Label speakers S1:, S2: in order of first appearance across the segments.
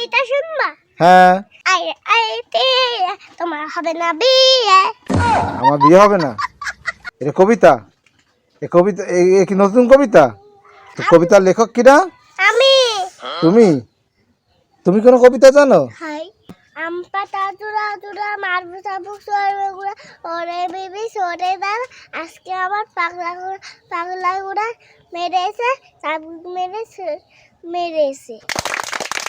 S1: কবিতা শুনবা?
S2: হ্যাঁ।
S1: I I তে তোমার হবে না বিয়ে।
S2: আমার বিয়ে হবে না? এটা কবিতা। এ কবিতা এ- কি নতুন কবিতা? তো কবিতার লেখক কি কিনা
S1: আমি।
S2: তুমি? তুমি কোনো কবিতা জানো?
S1: হাই। আম পাতা চূড়া চূড়া মারবো চাবুক সরবে গুড়া। ওরে বেবি সরে দাঁড়া। আজকে আমার পাগলা পাগলা গুড়া মেরেছে চাবুক মেরেছে মেরেছে।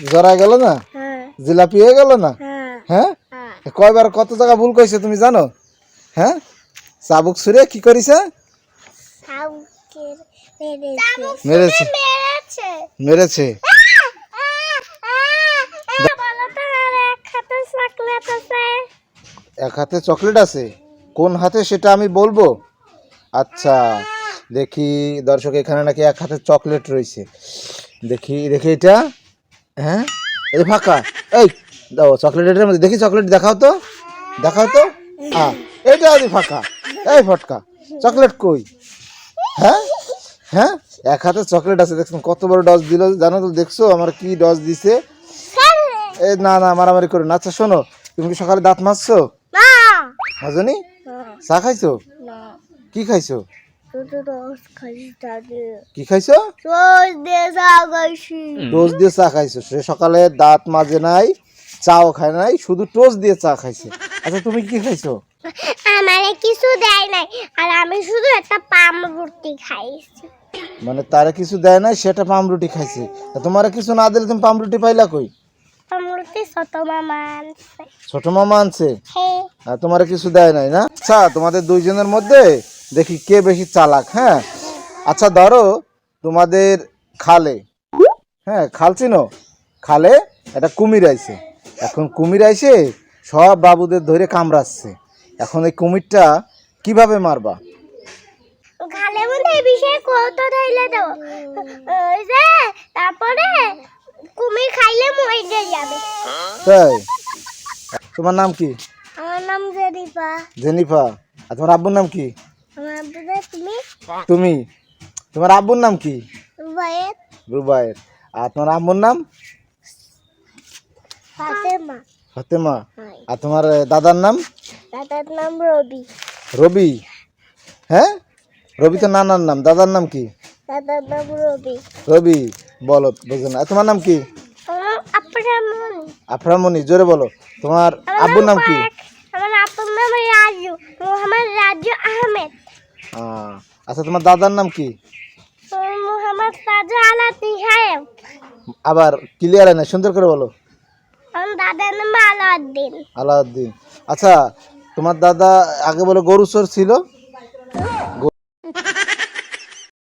S2: জরা গেল না?
S1: হ্যাঁ।
S2: জিলাপি হয়ে গেল না?
S1: হ্যাঁ।
S2: হ্যাঁ?
S1: হ্যাঁ।
S2: কয়বার কত জায়গা ভুল কইছে তুমি জানো? হ্যাঁ? চাবুক সুরে কি করিছে?
S1: মেরেছে।
S2: মেরেছে।
S1: এক হাতে চকলেট আছে?
S2: কোন হাতে সেটা আমি বলব? আচ্ছা দেখি দর্শক এখানে নাকি এক হাতে চকলেট রয়েছে। দেখি দেখি এটা। হ্যাঁ? এই ফাঁকা। এই দাও চকলেটের মধ্যে দেখি চকলেট দেখাও তো। দেখাও তো। হ্যাঁ এইটা আদি ফাঁকা। এই ফটকা। চকলেট কই? হ্যাঁ? হ্যাঁ? এক হাতে চকলেট আছে দেখছেন কত বড় ডজ দিল জানো তো দেখছ? আমার কি ডজ দিছে? এ না না মারামারি করো না। আচ্ছা শোনো তুমি কি সকালে দাঁত মাজছো?
S1: না!
S2: মাজনি? চা খাইছো? কি খাইছো? কি খাইছো?
S1: রোজ দিয়ে
S2: চা খাইছো? সে সকালে দাঁত মাজে নাই চাও খায় নাই শুধু টোস দিয়ে চা খাইছে। আচ্ছা তুমি কি খাইছো?
S1: আমারে কিছু দেয় নাই আর আমি শুধু একটা পাম রুটি খাইছি।
S2: মানে তারা কিছু দেয় নাই সেটা পামরুটি খাইছে। তা তোমার কিছু না দিলে তুমি পামরুটি পাইলা কই?
S1: পাম রুটি ছোট মামা আনছে।
S2: ছোট মামা আনছে?
S1: হ্যাঁ।
S2: আর তোমার কিছু দেয় নাই না? আচ্ছা তোমাদের দুইজনের মধ্যে দেখি কে বেশি চালাক হ্যাঁ? আচ্ছা ধরো তোমাদের খালে হ্যাঁ খাল চিনো? খালে একটা কুমির আইছে। এখন কুমির আইছে সব বাবুদের ধরে কামড়াচ্ছে। এখন এই কুমিরটা কীভাবে মারবা?
S1: খালে মধ্যে এই বিষয়ে কত ঢাইলে দেব ওই যে তারপরে কুমির খাইলে মরে যাবে।
S2: তাই? তোমার নাম কি?
S1: আমার নাম জেরিফা
S2: জেনিফা। আর তোমার আব্বুর নাম কি?
S1: তুমি?
S2: তুমি? তোমার আব্বুর নাম কি? রুবায়ের আর তোমার আম্মুর নাম?
S1: ফাতেমা।
S2: আর তোমার দাদার নাম?
S1: দাদার নাম রবি।
S2: রবি? হ্যাঁ? রবি তো নানার নাম। দাদার নাম কি?
S1: দাদার নাম রবি।
S2: রবি। বলো বুঝো না। তোমার নাম কি?
S1: আমার আপনার মনে
S2: জোরে বলো। তোমার আব্বুর নাম কি?
S1: রাজু মোহাম্মদ রাজু আহমেদ।
S2: আচ্ছা তোমার দাদার নাম কি?
S1: মোহাম্মদ রাজু আলা তিহায়েব
S2: আবার ক্লিয়ার না সুন্দর করে বলো।
S1: আমার দাদার নাম আলাউদ্দিন।
S2: আলাউদ্দিন। আচ্ছা তোমার দাদা আগে বলে গরু চোর ছিল?